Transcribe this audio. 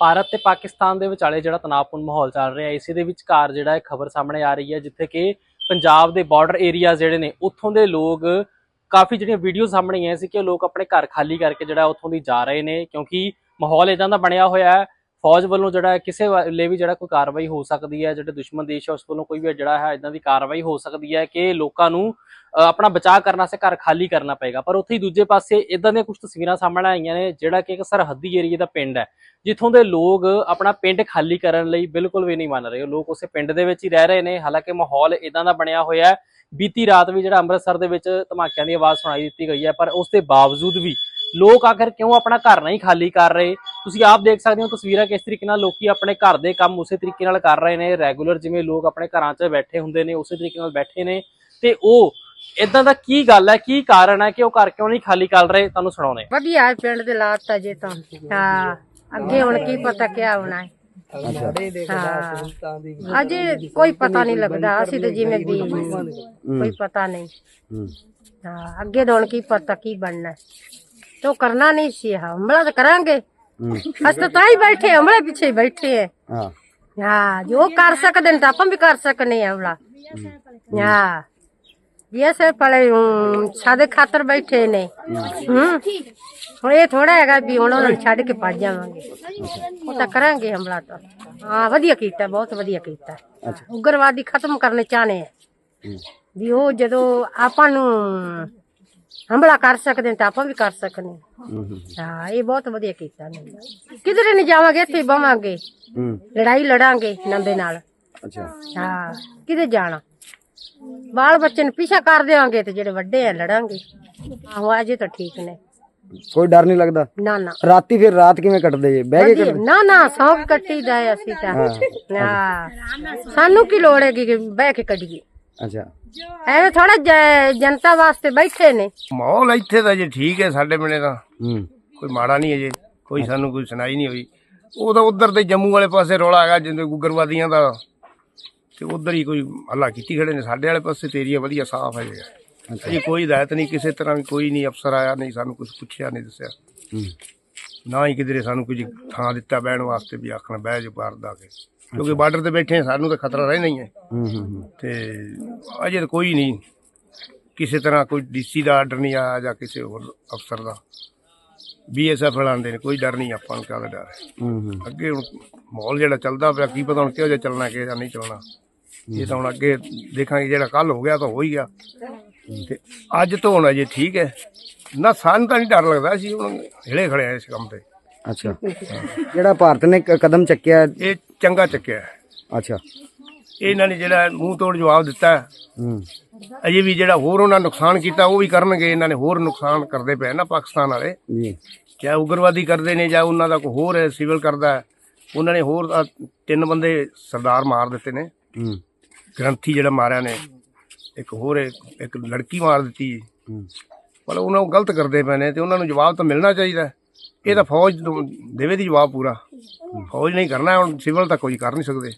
ਭਾਰਤ ਤੇ ਪਾਕਿਸਤਾਨ ਦੇ ਵਿਚਾਲੇ ਜਿਹੜਾ ਤਣਾਅਪੂਰਨ ਮਾਹੌਲ ਚੱਲ ਰਿਹਾ, ਇਸੇ ਦੇ ਵਿਚਕਾਰ ਜਿਹੜਾ ਇਹ ਖਬਰ ਸਾਹਮਣੇ ਆ ਰਹੀ ਹੈ, ਜਿੱਥੇ ਕਿ ਪੰਜਾਬ ਦੇ ਬਾਰਡਰ ਏਰੀਆ ਜਿਹੜੇ ਨੇ, ਉੱਥੋਂ ਦੇ ਲੋਕ ਕਾਫੀ ਜਿਹੜੀਆਂ ਵੀਡੀਓ ਸਾਹਮਣੇ ਆਈਆਂ ਸੀ ਕਿ ਉਹ ਲੋਕ ਆਪਣੇ ਘਰ ਖਾਲੀ ਕਰਕੇ ਜਿਹੜਾ ਉੱਥੋਂ ਦੀ ਜਾ ਰਹੇ ਨੇ, ਕਿਉਂਕਿ ਮਾਹੌਲ ਇਦਾਂ ਦਾ ਬਣਿਆ ਹੋਇਆ ਹੈ ਫੌਜ ਵੱਲੋਂ ਜਿਹੜਾ ਹੈ, ਕਿਸੇ ਲਈ ਵੀ ਜਿਹੜਾ ਕੋਈ ਕਾਰਵਾਈ ਹੋ ਸਕਦੀ ਹੈ, ਜਿਹੜੇ ਦੁਸ਼ਮਣ ਦੇਸ਼ ਹੈ, ਉਸ ਵੱਲੋਂ ਕੋਈ ਵੀ ਜਿਹੜਾ ਹੈ ਇਦਾਂ ਦੀ ਕਾਰਵਾਈ ਹੋ ਸਕਦੀ ਹੈ ਕਿ ਲੋਕਾਂ ਨੂੰ ਆਪਣਾ ਬਚਾਅ ਕਰਨ ਵਾਸਤੇ ਘਰ ਖਾਲੀ ਕਰਨਾ ਪਏਗਾ। ਪਰ ਉੱਥੇ ਹੀ ਦੂਜੇ ਪਾਸੇ ਇਦਾਂ ਦੀਆਂ ਕੁਝ ਤਸਵੀਰਾਂ ਸਾਹਮਣੇ ਆਈਆਂ ਨੇ, ਜਿਹੜਾ ਕਿ ਇੱਕ ਸਰਹੱਦੀ ਏਰੀਏ ਦਾ ਪਿੰਡ ਹੈ, ਜਿੱਥੋਂ ਦੇ ਲੋਕ ਆਪਣਾ ਪਿੰਡ ਖਾਲੀ ਕਰਨ ਲਈ ਬਿਲਕੁਲ ਵੀ ਨਹੀਂ ਮੰਨ ਰਹੇ। ਲੋਕ ਉਸੇ ਪਿੰਡ ਦੇ ਵਿੱਚ ਹੀ ਰਹਿ ਰਹੇ ਨੇ, ਹਾਲਾਂਕਿ ਮਾਹੌਲ ਇਦਾਂ ਦਾ ਬਣਿਆ ਹੋਇਆ ਹੈ, ਬੀਤੀ ਰਾਤ ਵੀ ਜਿਹੜਾ ਅੰਮ੍ਰਿਤਸਰ ਦੇ ਵਿੱਚ ਧਮਾਕਿਆਂ ਦੀ ਆਵਾਜ਼ ਸੁਣਾਈ ਦਿੱਤੀ ਗਈ ਹੈ, ਪਰ ਉਸ ਦੇ ਬਾਵਜੂਦ ਵੀ ਲੋਕ ਆਖਰ ਕਿਉਂ ਆਪਣਾ ਘਰ ਨਹੀਂ ਖਾਲੀ ਕਰ ਰਹੇ? ਤੁਸੀਂ ਆਪ ਦੇਖ ਸਕਦੇ ਹੋ ਤਸਵੀਰਾਂ ਕਿਸ ਤਰੀਕੇ ਨਾਲ ਲੋਕੀ ਆਪਣੇ ਘਰ ਦੇ ਕੰਮ ਉਸੇ ਤਰੀਕੇ ਨਾਲ ਕਰ ਰਹੇ ਨੇ। ਰੈਗੂਲਰ ਜਿਵੇਂ ਲੋਕ ਆਪਣੇ ਘਰਾਂ 'ਚ ਬੈਠੇ ਹੁੰਦੇ ਨੇ ਉਸੇ ਤਰੀਕੇ ਨਾਲ ਬੈਠੇ ਨੇ। ਤੇ ਉਹ ਇਦਾਂ ਦਾ ਕੀ ਗੱਲ ਹੈ? ਕੀ ਕਾਰਨ ਹੈ ਕਿ ਉਹ ਘਰ ਕਿਉਂ ਨਹੀਂ ਖਾਲੀ ਕਰ ਰਹੇ? ਤੁਹਾਨੂੰ ਸੁਣਾਉਣੇ ਵਧੀਆ ਹੈ ਪਿੰਡ ਦੇ ਲਾਤ ਜੇ ਤਾਂ। ਹਾਂ ਅੱਗੇ ਹੁਣ ਕੀ ਪਤਾ ਕਿਆ ਹੋਣਾ ਹੈ। ਹਾਂ ਅਜੇ ਕੋਈ ਪਤਾ ਨਹੀਂ ਲੱਗਦਾ। ਅਸੀਂ ਤਾਂ ਜਿਵੇਂ ਵੀ ਕੋਈ ਪਤਾ ਨਹੀਂ। ਹਾਂ। ਅੱਗੇ ਹੁਣ ਕੀ ਪਤਾ ਕੀ ਬਣਨਾ ਹੈ। ਤੋ ਕਰਨਾ ਨਹੀਂ ਸੀ ਹਮਲਾ ਤਾਂ ਕਰਾਂਗੇ। ਅਸੀਂ ਤਾਂ ਤਾਂ ਹੀ ਬੈਠੇ ਹਮਲੇ ਪਿੱਛੇ ਹੀ ਬੈਠੇ ਹੈ। ਹਾਂ। ਹਾਂ ਜੋ ਕਰ ਸਕਦੇ ਨੇ ਤਾਂ ਆਪਾਂ ਵੀ ਕਰ ਸਕਨੇ ਆ ਹਮਲਾ। ਹਾਂ। ਇਹ ਸੇ ਪਲੇ ਸਾਡੇ ਖਾਤਰ ਬੈਠੇ ਨੇ। ਹੂੰ। ਹੁਣ ਇਹ ਥੋੜਾ ਹੈਗਾ ਵੀ ਹੁਣ ਉਹਨਾਂ ਨੂੰ ਛੱਡ ਕੇ ਭੱਜ ਜਾਵਾਂਗੇ। ਉਹ ਤਾਂ ਕਰਾਂਗੇ ਹਮਲਾ ਤਾਂ। ਹਾਂ ਵਧੀਆ ਕੀਤਾ ਬਹੁਤ ਵਧੀਆ ਕੀਤਾ। ਉਗਰਵਾਦੀ ਖਤਮ ਕਰਨੇ ਚਾਹਨੇ ਆ। ਵੀ ਉਹ ਜਦੋਂ ਆਪਾਂ ਨੂੰ ਹਮਲਾ ਕਰ ਸਕਦੇ ਤਾਂ ਆਪਾਂ ਵੀ ਕਰ ਸਕਨੇ ਹਾਂ। ਇਹ ਬਹੁਤ ਵਧੀਆ ਕੀਤਾ ਨੇ। ਕਿਧਰੇ ਨਹੀਂ ਜਾਵਾਂਗੇ ਇੱਥੇ ਬਵਾਂਗੇ ਲੜਾਈ ਲੜਾਂਗੇ ਨੰਦੇ ਨਾਲ। ਅੱਛਾ। ਹਾਂ ਕਿਤੇ ਜਾਣਾ? ਬਾਲ ਬੱਚੇ ਨੂੰ ਪਿੱਛਾ ਕਰ ਦੇਵਾਂਗੇ ਤੇ ਜਿਹੜੇ ਵੱਡੇ ਆ ਲੜਾਂਗੇ। ਆਹੋ ਅਜੇ ਤਾਂ ਠੀਕ ਨੇ। ਕੋਈ ਡਰ ਨਹੀਂ ਲੱਗਦਾ? ਨਾ ਨਾ। ਰਾਤੀ ਫਿਰ ਰਾਤ ਕਿਵੇਂ ਕੱਟਦੇ ਜੇ? ਬਹਿ ਕੇ। ਨਾ ਨਾ ਸੌਂਕ ਕੱਟੀ ਦਾ ਹੈ ਅਸੀਂ ਤਾਂ। ਹਾਂ। ਸਾਨੂੰ ਕੀ ਲੋੜ ਹੈਗੀ ਕਿ ਬਹਿ ਕੇ ਕੱਢੀਏ? ਅੱਛਾ। ਐਵੇਂ ਥੋੜਾ ਜਨਤਾ ਵਾਸਤੇ ਬੈਠੇ ਨੇ। ਮਾਹੌਲ ਇੱਥੇ ਤਾਂ ਜੇ ਠੀਕ ਹੈ ਸਾਡੇ ਤਾਂ ਹੂੰ। ਕੋਈ ਮਾੜਾ ਨਹੀਂ ਅਜੇ ਕੋਈ ਸਾਨੂੰ ਕੋਈ ਸੁਣਾਈ ਨਹੀਂ ਹੋਈ। ਉਹ ਤਾਂ ਉਧਰ ਤੇ ਜੰਮੂ ਵਾਲੇ ਪਾਸੇ ਰੌਲਾ ਹੈਗਾ ਜਿੰਦੇ ਉਗਰਵਾਦੀਆਂ ਦਾ। ਤੇ ਉਧਰ ਹੀ ਕੋਈ ਹੱਲਾ ਕੀਤੀ ਖੜੇ ਨੇ ਸਾਡੇ ਵਾਲੇ ਪਾਸੇ ਤੇ ਏਰੀਆ ਵਧੀਆ ਸਾਫ਼ ਹੈ ਜੀ। ਅਜੇ ਕੋਈ ਹਦਾਇਤ ਨਹੀਂ ਕਿਸੇ ਤਰ੍ਹਾਂ ਵੀ ਕੋਈ ਨਹੀਂ ਅਫਸਰ ਆਇਆ ਨਹੀਂ ਸਾਨੂੰ ਕੁਝ ਪੁੱਛਿਆ ਨਹੀਂ ਦੱਸਿਆ। ਹੂੰ। ਨਾ ਹੀ ਕਿਧਰੇ ਸਾਨੂੰ ਕੁਝ ਥਾਂ ਦਿੱਤਾ ਬਹਿਣ ਵਾਸਤੇ ਵੀ ਆਖਣਾ ਬਹਿ ਜਾ ਬਾਹਰ ਦਾ ਕੇ। ਕਿਉਂਕਿ ਬਾਰਡਰ ਤੇ ਬੈਠੇ ਹਾਂ, ਸਾਨੂੰ ਤਾਂ ਖਤਰਾ ਰਹਿਣਾ ਹੀ ਹੈ। ਹੂੰ ਹੂੰ, ਹੂੰ। ਤੇ ਅਜੇ ਤਾਂ ਕੋਈ ਨਹੀਂ। ਕਿਸੇ ਤਰ੍ਹਾਂ ਕੋਈ ਡੀਸੀ ਦਾ ਆਰਡਰ ਨਹੀਂ ਆਇਆ ਜਾਂ ਕਿਸੇ ਹੋਰ ਅਫਸਰ ਦਾ। ਬੀਐਸਐਫ ਵਾਲਾਂਦੇ ਨੇ ਕੋਈ ਡਰ ਨਹੀਂ ਆਪਾਂ ਨੂੰ ਕਾਹਦਾ ਡਰ ਹੈ। ਹੂੰ ਹੂੰ। ਅੱਗੇ ਹੁਣ ਮਾਹੌਲ ਜਿਹੜਾ ਚੱਲਦਾ ਪਿਆ ਕੀ ਪਤਾ ਹੁਣ ਕਿਹੋ ਜਿਹਾ ਚੱਲਣਾ ਕਿਹੋ ਜਿਹਾ ਨਹੀਂ ਚੱਲਣਾ। ਇਹ ਤਾਂ ਹੁਣ ਅੱਗੇ ਦੇਖਾਂਗੇ ਜਿਹੜਾ ਕੱਲ ਹੋ ਗਿਆ ਤਾਂ ਹੋ ਹੀ ਗਿਆ। ਤੇ ਅੱਜ ਤੋਂ ਹੁਣ ਅਜੇ ਠੀਕ ਹੈ। ਨਾ ਸਾਨੂੰ ਤਾਂ ਨਹੀਂ ਡਰ ਲੱਗਦਾ ਸੀ ਹੁਣ ਹਿਲੇ ਖੜੇ ਆ ਇਸ ਕੰਮ ਤੇ। ਅੱਛਾ। ਜਿਹੜਾ ਭਾਰਤ ਨੇ ਕ- ਕਦਮ ਚੱਕਿਆ ਇਹ ਚੰਗਾ ਚੱਕਿਆ। ਹੈ। ਅੱਛਾ। ਇਹਨਾਂ ਨੇ ਜਿਹੜਾ ਮੂੰਹ ਤੋੜ ਜਵਾਬ ਦਿੱਤਾ। ਹੈ, ਹੂੰ ਅਜੇ ਵੀ ਜਿਹੜਾ ਹੋਰ ਉਹਨਾਂ ਨੁਕਸਾਨ ਕੀਤਾ ਉਹ ਵੀ ਕਰਨਗੇ। ਇਹਨਾਂ ਨੇ ਹੋਰ ਨੁਕਸਾਨ ਕਰਦੇ ਪਏ ਨਾ ਪਾਕਿਸਤਾਨ ਵਾਲੇ। ਜੀ। ਚਾਹੇ ਉਗਰਵਾਦੀ ਕਰਦੇ ਨੇ ਜਾਂ ਉਹਨਾਂ ਦਾ ਕੋਈ ਹੋਰ ਹੈ ਸਿਵਲ ਕਰਦਾ ਹੈ। ਉਹਨਾਂ ਨੇ ਹੋਰ ਤਿੰਨ ਬੰਦੇ ਸਰਦਾਰ ਮਾਰ ਦਿੱਤੇ ਨੇ। ਹੂੰ। ਗ੍ਰੰਥੀ ਜਿਹੜਾ ਮਾਰਿਆ ਨੇ ਇੱਕ ਹੋਰ ਹੈ, ਇੱਕ ਲੜਕੀ ਮਾਰ ਦਿੱਤੀ। ਹੂੰ। ਪਰ ਉਹਨਾਂ ਨੂੰ ਗਲਤ ਕਰਦੇ ਪਏ ਨੇ ਤੇ ਉਹਨਾਂ ਨੂੰ ਜਵਾਬ ਤਾਂ ਮਿਲਣਾ ਚਾਹੀਦਾ ਹੈ। ਇਹ ਤਾਂ ਫੌਜ ਨੂੰ ਦੇਵੇ ਦੀ ਜਵਾਬ ਪੂਰਾ। ਫੌਜ ਨਹੀਂ ਕਰਨਾ ਹੁਣ ਸਿਵਲ ਤਾਂ ਕੋਈ ਕਰ ਨਹੀਂ ਸਕਦੇ।